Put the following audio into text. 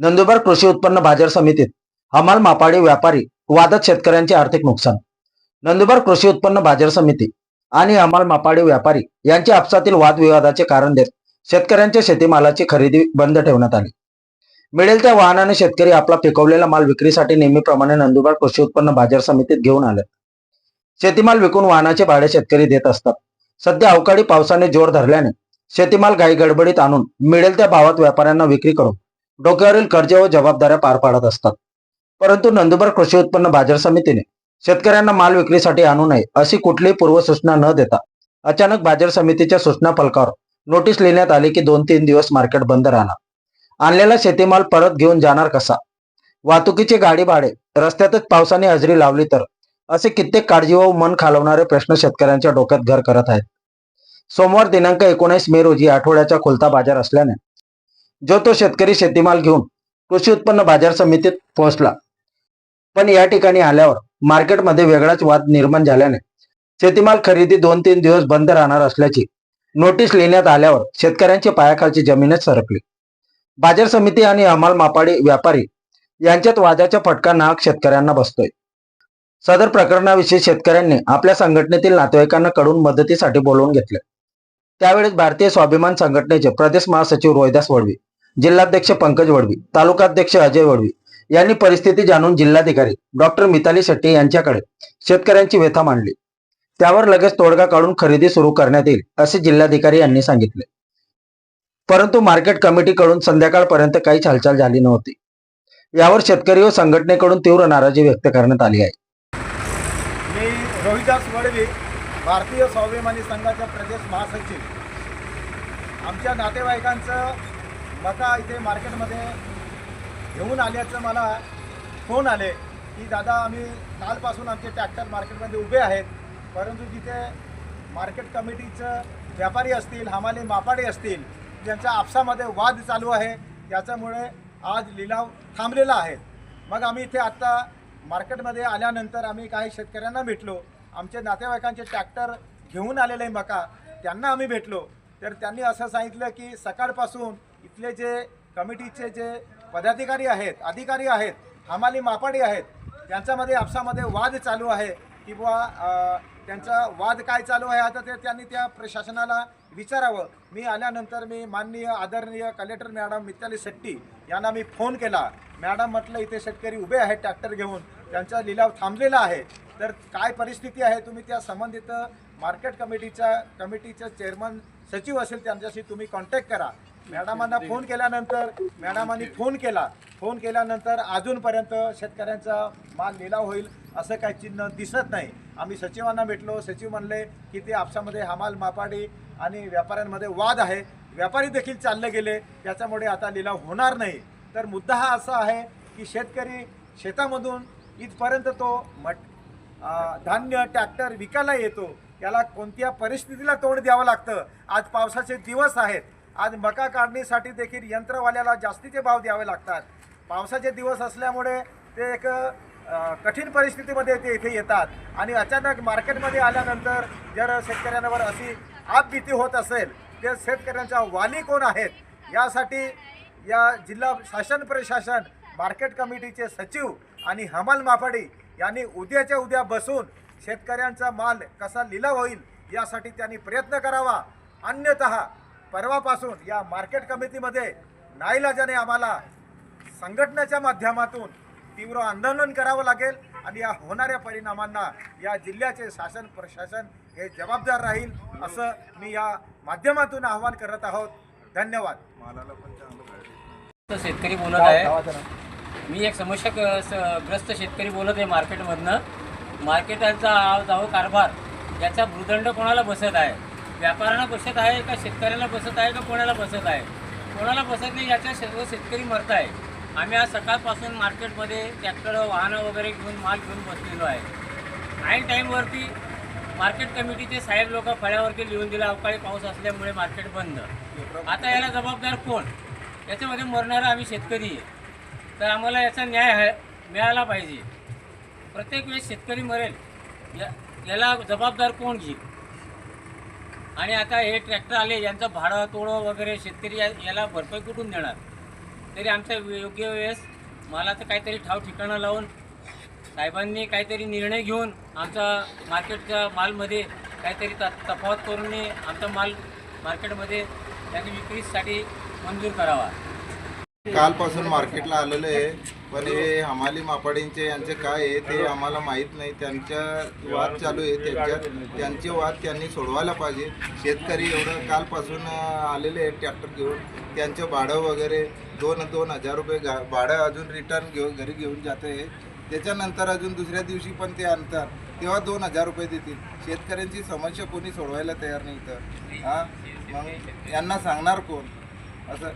नंदुरबार कृषी उत्पन्न बाजार समितीत हमाल मापाडी व्यापारी वादत शेतकऱ्यांचे आर्थिक नुकसान. नंदुरबार कृषी उत्पन्न बाजार समिती आणि हमाल मापाडी व्यापारी यांच्या आपसातील वादविवादाचे कारण देत शेतकऱ्यांच्या शेतीमालाची खरेदी बंद ठेवण्यात आली. मिळेल त्या वाहनाने शेतकरी आपला पिकवलेला माल विक्रीसाठी नेहमीप्रमाणे नंदुरबार कृषी उत्पन्न बाजार समितीत घेऊन आले शेतीमाल विकून वाहनाचे भाडे शेतकरी देत असतात. सध्या अवकाळी पावसाने जोर धरल्याने शेतीमाल घाई गडबडीत आणून मिळेल त्या भावात व्यापाऱ्यांना विक्री करून डोक्यावरील कर्ज व जबाबदाऱ्या पार पाडत असतात. परंतु नंदुरबार कृषी उत्पन्न बाजार समितीने शेतकऱ्यांना माल विक्रीसाठी आणू नये अशी कुठलीही पूर्वसूचना न देता अचानक बाजार समितीच्या सूचना फलकावर नोटीस लिहिण्यात आली की दोन तीन दिवस मार्केट बंद राहणार. आणलेला शेतीमाल परत घेऊन जाणार कसा? वाहतुकीचे गाडी भाडे रस्त्यातच पावसाने हजेरी लावली तर? असे कित्येक काळजी व मन खालवणारे प्रश्न शेतकऱ्यांच्या डोक्यात घर करत आहेत. सोमवार दिनांक एकोणीस मे रोजी आठवड्याचा खुलता बाजार असल्याने जो तो शेतकरी शेतीमाल घेऊन कृषी उत्पन्न बाजार समितीत पोहोचला. पण या ठिकाणी आल्यावर मार्केटमध्ये वेगळाच वाद निर्माण झाल्याने शेतीमाल खरेदी दोन तीन दिवस बंद राहणार असल्याची नोटीस लिहिण्यात आल्यावर शेतकऱ्यांची पायाखालची जमीनच सरकली. बाजार समिती आणि हमाल मापाडी व्यापारी यांच्यात वादाचा फटका नाहक शेतकऱ्यांना बसतोय. सदर प्रकरणाविषयी शेतकऱ्यांनी आपल्या संघटनेतील नातेवाईकांना कडून मदतीसाठी बोलवून घेतले. त्यावेळेस भारतीय स्वाभिमान संघटनेचे प्रदेश महासचिव रोहिदास वडवी जिल्हाध्यक्ष पंकज वडवी तालुकाध्यक्ष अजय वडवी यांनी परिस्थिती जाणून जिल्हाधिकारी डॉक्टर मिताली शेट्टी यांच्याकडे शेतकऱ्यांची व्यथा मांडली. त्यावर लगेच तोडगा काढून खरेदी सुरू करण्यात येईल असे जिल्हाधिकारी यांनी सांगितले. परंतु मार्केट कमिटीकडून संध्याकाळपर्यंत काहीच हालचाल झाली नव्हती. यावर शेतकरी व संघटनेकडून तीव्र नाराजी व्यक्त करण्यात आली आहे. मी रोहिदास वडवी भारतीय स्वाभिमानी संघाच्या प्रदेश महासचिव. आमच्या नातेवाईकांचं मका इथे मार्केटमध्ये घेऊन आल्याचं मला फोन आले की दादा आम्ही कालपासून आमचे ट्रॅक्टर मार्केटमध्ये उभे आहेत परंतु जिथे मार्केट कमिटीचं व्यापारी असतील हमाले मापाडे असतील ज्यांच्या आपसामध्ये वाद चालू आहे याच्यामुळे आज लिलाव थांबलेला आहे. मग आम्ही इथे आत्ता मार्केटमध्ये आल्यानंतर आम्ही काही शेतकऱ्यांना भेटलो. आमचे नातेवाईकांचे ट्रॅक्टर घेऊन आलेले मका त्यांना आम्ही भेटलो. तर त्यांनी असं सांगितलं की सकाळपासून इथले जे कमिटीचे जे पदाधिकारी आहेत अधिकारी आहेत हमाली मापाडी आहेत त्यांच्यामध्ये आपसामध्ये वाद चालू आहे किंवा त्यांचा वाद काय चालू आहे आता ते त्यांनी त्या प्रशासनाला विचारावं. मी आल्यानंतर मी माननीय आदरणीय कलेक्टर मॅडम मित्ताली शेट्टी यांना मी फोन केला. मॅडम म्हटलं इथे शेतकरी उभे आहेत ट्रॅक्टर घेऊन. त्यांचा लिलाव थांबलेला आहे. तर काय परिस्थिती आहे? तुम्ही त्या संबंधित मार्केट कमिटीच्या कमिटीचं चेअरमन सचिव असेल त्यांच्याशी तुम्ही कॉन्टॅक्ट करा. मॅडमांना फोन केल्यानंतर मॅडमांनी फोन केला. फोन केल्यानंतर अजूनपर्यंत शेतकऱ्यांचा माल लिलाव होईल असं काही चिन्ह दिसत नाही. आम्ही सचिवांना भेटलो. सचिव म्हणले की ते आपसामध्ये हमाल मापाडी आणि व्यापाऱ्यांमध्ये वाद आहे. व्यापारी देखील चालले गेले. त्याच्यामुळे आता लिलाव होणार नाही. तर मुद्दा हा असा आहे की शेतकरी शेतामधून इथपर्यंत तो मट धान्य ट्रॅक्टर विकायला येतो. त्याला कोणत्या परिस्थितीला तोंड द्यावं लागतं? आज पावसाचे दिवस आहेत. आज मका काढणीसाठी देखील यंत्रवाल्याला जास्तीचे भाव द्यावे लागतात. पावसाचे दिवस असल्यामुळे ते एक कठीण परिस्थितीमध्ये ते इथे येतात. आणि अचानक मार्केटमध्ये आल्यानंतर जर शेतकऱ्यांवर अशी आपभीती होत असेल तर शेतकऱ्यांच्या वाली कोण आहेत? यासाठी या जिल्हा शासन प्रशासन मार्केट कमिटीचे सचिव आणि हमाल मापाडी यांनी उद्याच्या उद्या बसून शेतकऱ्यांचा माल कसा लिलाव होईल यासाठी त्यांनी प्रयत्न करावा. अन्यतः परवापासून या मार्केट कमिटीमध्ये नाईलाजाने आम्हाला संघटनेच्या माध्यमातून तीव्र आंदोलन करावं लागेल आणि या होणाऱ्या परिणामांना या जिल्ह्याचे शासन प्रशासन हे जबाबदार राहील असं मी या माध्यमातून आवाहन करत आहोत. धन्यवाद. शेतकरी बोलत आहे. मी एक समस्या ग्रस्त शेतकरी बोलत आहे मार्केटमधनं. मार्केटाचा आव जाव कारभार याचा भूदंड कोणाला बसत आहे? व्यापाऱ्यांना बसत आहे का शेतकऱ्याला बसत आहे का कोणाला बसत आहे? कोणाला बसत नाही याच्या सर्व शेतकरी मरत आहे. आम्ही आज सकाळपासून मार्केटमध्ये ट्रॅक्टर वाहनं वगैरे घेऊन माल घेऊन बसलेलो आहे. ऐन टाईमवरती मार्केट कमिटीचे साहेब लोक फळ्यावरती लिहून दिलं अवकाळी पाऊस असल्यामुळे मार्केट बंद. आता याला जबाबदार कोण? याच्यामध्ये मरणारा आम्ही शेतकरी आहे. तर आम्हाला याचा न्याय मिळाला पाहिजे. प्रत्येक वेळेस शेतकरी मरेल. या याला जबाबदार कोण घेईल? आणि आता हे ट्रॅक्टर आले यांचं भाडं तोडं वगैरे शेतकरी या- याला भरपाई कुठून देणार? तरी आमच्या योग्य वेळेस मालाचं काहीतरी ठाव ठिकाणं लावून साहेबांनी काहीतरी निर्णय घेऊन आमचा मार्केटच्या मालमध्ये काहीतरी त तफावत करून आमचा माल मार्केटमध्ये त्यांनी विक्रीसाठी मंजूर करावा. कालपासून मार्केटला आलेलं आहे. पण हे हमाली मापाडींचे यांचे काय आहे ते आम्हाला माहीत नाही. त्यांच्या वाद चालू आहे. त्यांच्या त्यांचे वाद त्यांनी सोडवायला पाहिजे. शेतकरी एवढं कालपासून आलेले आहेत ट्रॅक्टर घेऊन. त्यांचं भाडं वगैरे दोन दोन हजार रुपये गा भाडं अजून रिटर्न घेऊन घरी घेऊन जाते त्याच्यानंतर अजून दुसऱ्या दिवशी पण ते आणतात. तेव्हा दोन हजार रुपये देतील. शेतकऱ्यांची समस्या कोणी सोडवायला तयार नाही तर हां? मग यांना सांगणार कोण? असं